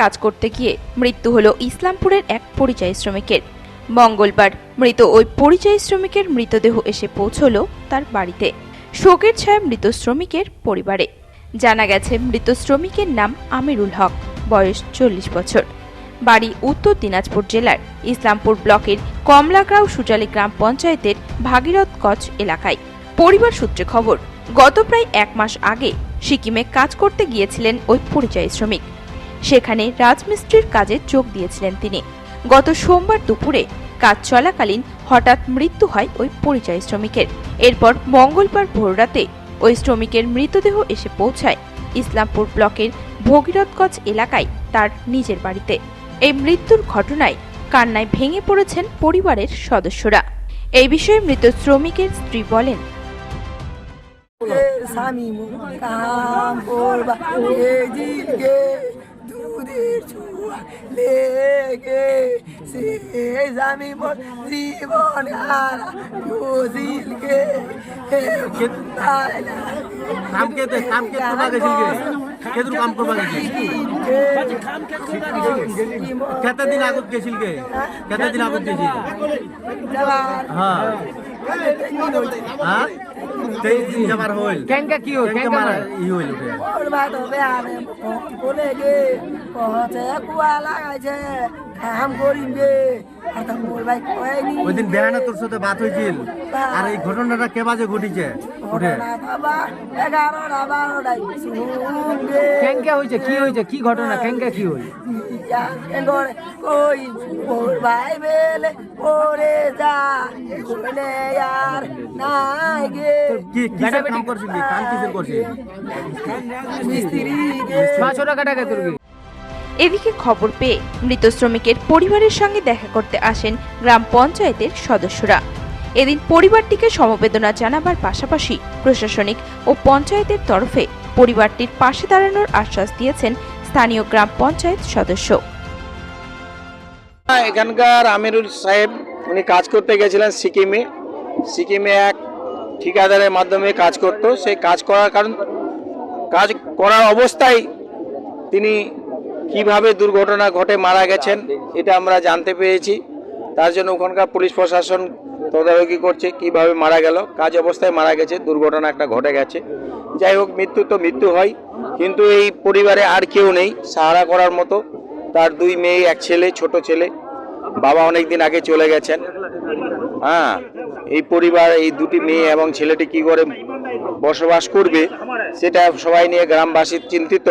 কাজ করতে গিয়ে মৃত্যু হল ইসলামপুরের এক পরিযায়ী শ্রমিকের। মঙ্গলবার মৃত ওই পরিযায়ী শ্রমিকের মৃতদেহ এসে পৌঁছলো তার বাড়িতে। শোকের ছায়া মৃত শ্রমিকের পরিবারে। জানা গেছে মৃত শ্রমিকের নাম আমিরুল হক, বয়স চল্লিশ বছর। বাড়ি উত্তর দিনাজপুর জেলার ইসলামপুর ব্লকের কমলাগ্রাও সুজালি গ্রাম পঞ্চায়েতের ভাগীরথ কচ এলাকায়। পরিবার সূত্রে খবর, গত প্রায় এক মাস আগে সিকিমে কাজ করতে গিয়েছিলেন ওই পরিযায়ী শ্রমিক। সেখানে রাজমিস্ত্রির কাজে যোগ দিয়েছিলেন তিনি। গত সোমবার দুপুরে কাজ চলাকালীন হঠাৎ মৃত্যু হয় ওই পরিযায়ী শ্রমিকের। এরপর মঙ্গলবার ভোররাতে ওই শ্রমিকের মৃতদেহ এসে পৌঁছায় ইসলামপুর ব্লকের ভগীরথগঞ্জ এলাকায় তার নিজের বাড়িতে। এই মৃত্যুর ঘটনায় কান্নায় ভেঙে পড়েছেন পরিবারের সদস্যরা। এই বিষয়ে মৃত শ্রমিকের স্ত্রী বলেন স্বামী কাম করবা এ জিলকে দুধের চুয়া লেগে সে স্বামী মোর জীবন হারা জিলকে কাম কে দে কাম কে করবা গেছিল কে? কেদুর কাম করবা গেছিল? কত দিন আগত গেছিল কে? কত দিন আগত গেছিল? হ্যাঁ। হ্যাঁ। তেইশ দিন যাবার হইল কেনকা কি হইল? কেনকা কেনকা মারা মারা? ই হইল ওটা? বলে গে কহছে কুয়া লাগাইছে কাম করিম ওই দিন বেহানা তোর সাথে বাত হয়েছিল আর এই ঘটনাটা কে বাজে ঘটিছে? উঠে। কেনকা হয়েছে কি হয়েছে কি ঘটনা? কেনকা কি হইল? এগোরে কই ওর ভাই বেলে ওরে যা। বলে আর নাই গে। কি কাম কাম কিসের মিস্ত্রি গে। পাঁচশো টাকা টাকা তোর কি? এদিকে খবর পেয়ে মৃত শ্রমিকের পরিবারের সঙ্গে দেখা করতে আসেন গ্রাম পঞ্চায়েতের সদস্যরা। এদিন পরিবারটিকে সমবেদনা জানাবার পাশাপাশি প্রশাসনিক ও পঞ্চায়েতের তরফে পরিবারটির পাশে দাঁড়ানোর আশ্বাস দিয়েছেন স্থানীয় গ্রাম পঞ্চায়েত সদস্য। এখানকার আমিরুল সাহেব, উনি কাজ করতে গেছিলেন সিকিমে। সিকিমে এক ঠিকাদারের মাধ্যমে কাজ করত। সেই কাজ করার কারণ, কাজ করার অবস্থায় তিনি কীভাবে দুর্ঘটনা ঘটে মারা গেছেন, এটা আমরা জানতে পেরেছি। তার জন্য ওখানকার পুলিশ প্রশাসন তদারকি করছে কীভাবে মারা গেল, কাজ অবস্থায় মারা গেছে, দুর্ঘটনা একটা ঘটে গেছে। যাই হোক, মৃত্যু তো মৃত্যু হয়, কিন্তু এই পরিবারে আর কেউ নেই, সাহারা করার মতো। তার দুই মেয়ে, এক ছেলে, ছোট ছেলে। বাবা অনেক দিন আগে চলে গেছেন। হ্যাঁ এই পরিবার, এই দুটি মেয়ে এবং ছেলেটি কি করে বসবাস করবে, সেটা সবাই নিয়ে গ্রামবাসী চিন্তিত।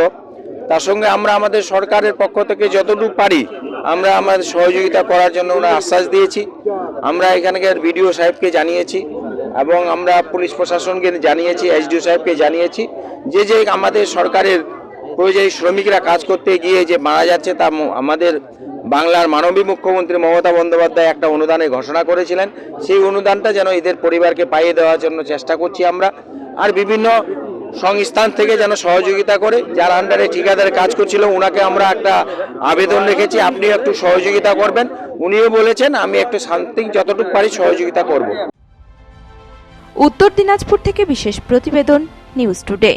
তার সঙ্গে আমরা আমাদের সরকারের পক্ষ থেকে যতটুকু পারি আমরা আমাদের সহযোগিতা করার জন্য ওনার আশ্বাস দিয়েছি। আমরা এখানকার বিডিও সাহেবকে জানিয়েছি এবং আমরা পুলিশ প্রশাসনকে জানিয়েছি, এসডিও সাহেবকে জানিয়েছি যে যে আমাদের সরকারের পরিযায়ী শ্রমিকরা কাজ করতে গিয়ে যে মারা যাচ্ছে তা আমাদের বাংলার মাননীয় মুখ্যমন্ত্রী মমতা বন্দ্যোপাধ্যায় একটা অনুদানে ঘোষণা করেছিলেন। সেই অনুদানটা যেন এদের পরিবারকে পাইয়ে দেওয়ার জন্য চেষ্টা করছি আমরা। আর বিভিন্ন সংস্থান থেকে যেন সহযোগিতা করে, যার আন্ডারে ঠিকাদারে কাজ করছিল ওনাকে আমরা একটা আবেদন রেখেছি আপনি একটু সহযোগিতা করবেন। উনিও বলেছেন, আমি একটু শান্তি যতটুকু পারি সহযোগিতা করব। উত্তর দিনাজপুর থেকে বিশেষ প্রতিবেদন নিউজ টুডে